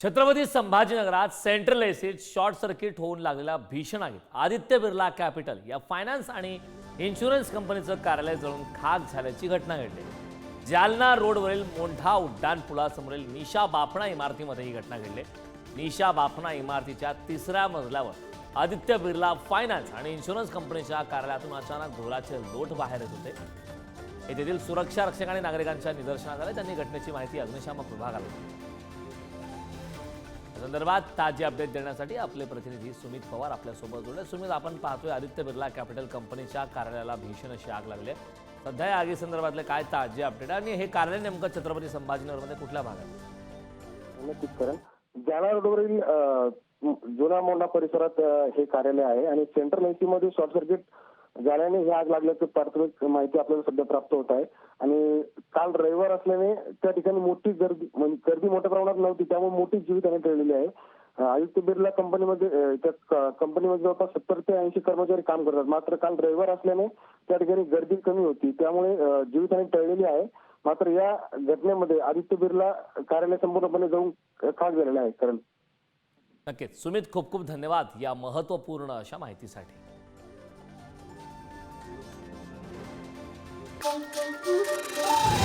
छत्रपती संभाजीनगरात सेंट्रल एसिड short circuit होऊन लागलेला भीषण आगीत. आदित्य बिर्ला कॅपिटल या फायनान्स आणि इन्शुरन्स कंपनीचं कार्यालय जळून खाक झाल्याची घटना घडली. जालना रोडवरील मोंढा उड्डाण पुलासमोरील निशा बापणा इमारतीमध्ये ही घटना घडली. निशा बापणा इमारतीच्या तिसऱ्या मजल्यावर आदित्य बिर्ला फायनान्स आणि इन्शुरन्स कंपनीच्या कार्यालयातून अचानक धुराचे लोट बाहेर येत होते. येथील सुरक्षा रक्षक आणि नागरिकांच्या निदर्शनात आले त्यांनी घटनेची माहिती अग्निशामक विभागाला दिली. संदर्भात ताजी अपडेट देण्यासाठी आपले प्रतिनिधी सुमित पवार आपल्यासोबत जोडले. सुमित आपण पाहतोय आदित्य बिर्ला कॅपिटल कंपनीच्या कार्यालयाला भीषण अशी आग लागली आहे. सध्या या आगी संदर्भातले काय ताजे अपडेट आहे आणि हे कार्यालय नेमकं छत्रपती संभाजीनगरमध्ये कुठल्या भागात? नक्कीच करेन जालना रोडवरील जुना मोंढा परिसरात हे कार्यालय आहे आणि सेंट्रल एसी मध्ये शॉर्ट सर्किट झाल्याने ही आग लागल्याचं प्राथमिक माहिती आपल्याला सध्या प्राप्त होत आहे. आणि काल रविवार असल्याने त्या ठिकाणी मोठी गर्दी म्हणजे गर्दी मोठ्या प्रमाणात नव्हती त्यामुळे मोठी जीवितहानी टळलेली आहे. अ, आदित्य बिर्ला कंपनीमध्ये त्या कंपनीमध्ये जवळपास सत्तर ते ऐंशी कर्मचारी काम करतात. मात्र काल रविवार असल्याने त्या ठिकाणी गर्दी कमी होती. त्यामुळे जीवितहानी टळलेली आहे. मात्र या घटनेमध्ये आदित्य बिर्ला कार्यालय संपूर्णपणे जाऊन खाक झालेलं आहे. कारण नक्कीच. सुमित खूप खूप धन्यवाद या महत्त्वपूर्ण अशा माहितीसाठी. Thank you.